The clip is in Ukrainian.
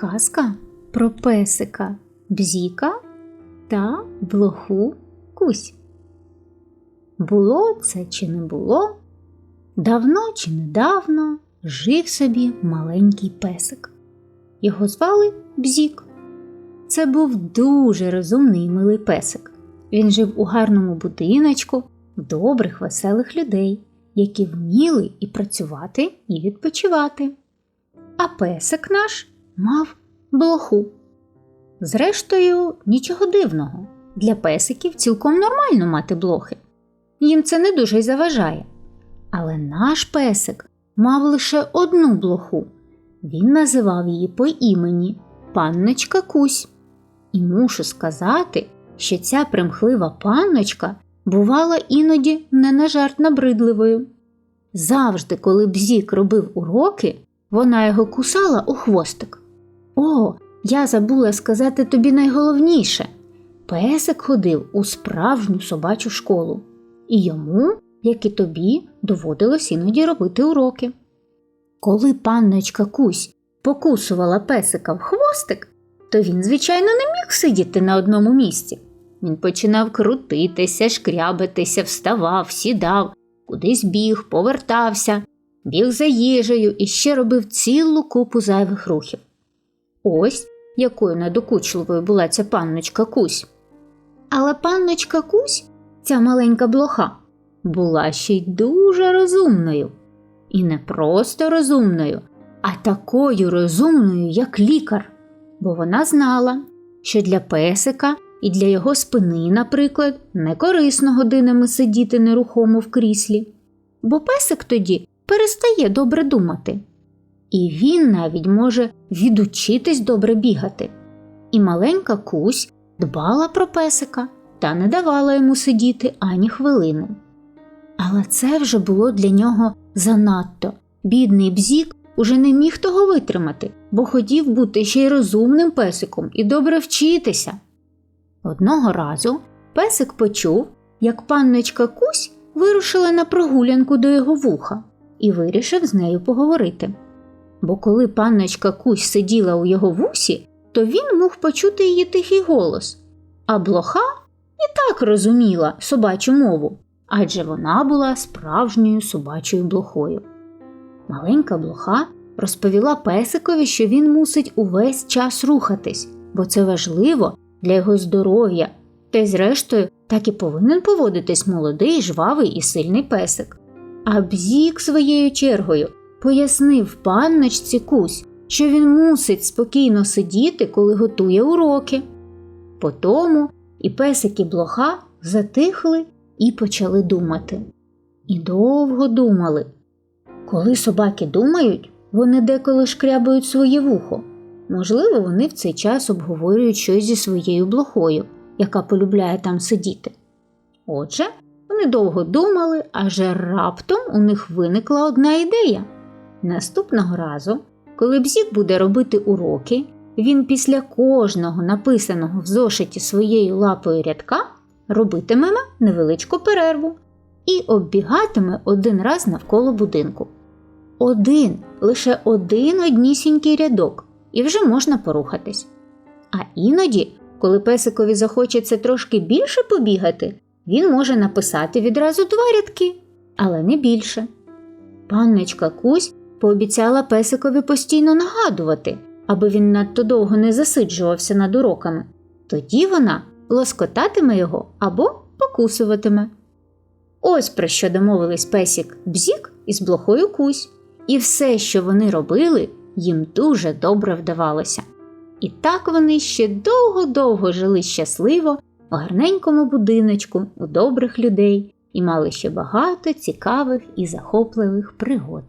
Казка про песика Бзіка та блоху Кусь. Було це чи не було? Давно чи недавно жив собі маленький песик. Його звали Бзік. Це був дуже розумний і милий песик. Він жив у гарному будиночку добрих, веселих людей, які вміли і працювати, і відпочивати. А песик наш мав блоху. Зрештою, нічого дивного. Для песиків цілком нормально мати блохи. Їм це не дуже й заважає. Але наш песик мав лише одну блоху. Він називав її по імені панночка Кусь. І мушу сказати, що ця примхлива панночка бувала іноді не на жарт набридливою. Завжди, коли бзік робив уроки, вона його кусала у хвостик. О, я забула сказати тобі найголовніше. Песик ходив у справжню собачу школу, і йому, як і тобі, доводилось іноді робити уроки. Коли панночка Кусь покусувала песика в хвостик, то він, звичайно, не міг сидіти на одному місці. Він починав крутитися, шкрябитися, вставав, сідав, кудись біг, повертався, біг за їжею і ще робив цілу купу зайвих рухів. Ось якою надокучливою була ця панночка Кусь. Але панночка Кусь, ця маленька блоха, була ще й дуже розумною. І не просто розумною, а такою розумною, як лікар, бо вона знала, що для песика і для його спини, наприклад, не корисно годинами сидіти нерухомо в кріслі, бо песик тоді перестає добре думати. І він навіть може відучитись добре бігати. І маленька кусь дбала про песика та не давала йому сидіти ані хвилини. Але це вже було для нього занадто. Бідний бзік уже не міг того витримати, бо хотів бути ще й розумним песиком і добре вчитися. Одного разу песик почув, як панночка Кусь вирушила на прогулянку до його вуха і вирішив з нею поговорити. Бо коли панночка Кусь сиділа у його вусі, то він мог почути її тихий голос, а блоха і так розуміла собачу мову, адже вона була справжньою собачою блохою. Маленька блоха розповіла песикові, що він мусить увесь час рухатись, бо це важливо для його здоров'я, та й, зрештою, так і повинен поводитись молодий, жвавий і сильний песик. А бзік своєю чергою пояснив панночці Кусь, що він мусить спокійно сидіти, коли готує уроки. Потому і песик і блоха затихли і почали думати. І довго думали. Коли собаки думають, вони деколи шкрябають своє вухо. Можливо, вони в цей час обговорюють щось зі своєю блохою, яка полюбляє там сидіти. Отже, вони довго думали, аж раптом у них виникла одна ідея. Наступного разу, коли бзік буде робити уроки, він після кожного написаного в зошиті своєю лапою рядка робитиме невеличку перерву і оббігатиме один раз навколо будинку. Один, лише один однісінький рядок, і вже можна порухатись. А іноді, коли песикові захочеться трошки більше побігати, він може написати відразу два рядки, але не більше. Панночка Кусь пообіцяла песикові постійно нагадувати, аби він надто довго не засиджувався над уроками. Тоді вона лоскотатиме його або покусуватиме. Ось про що домовились песік Бзік із блохою Кусь, і все, що вони робили, їм дуже добре вдавалося. І так вони ще довго-довго жили щасливо в гарненькому будиночку у добрих людей і мали ще багато цікавих і захопливих пригод.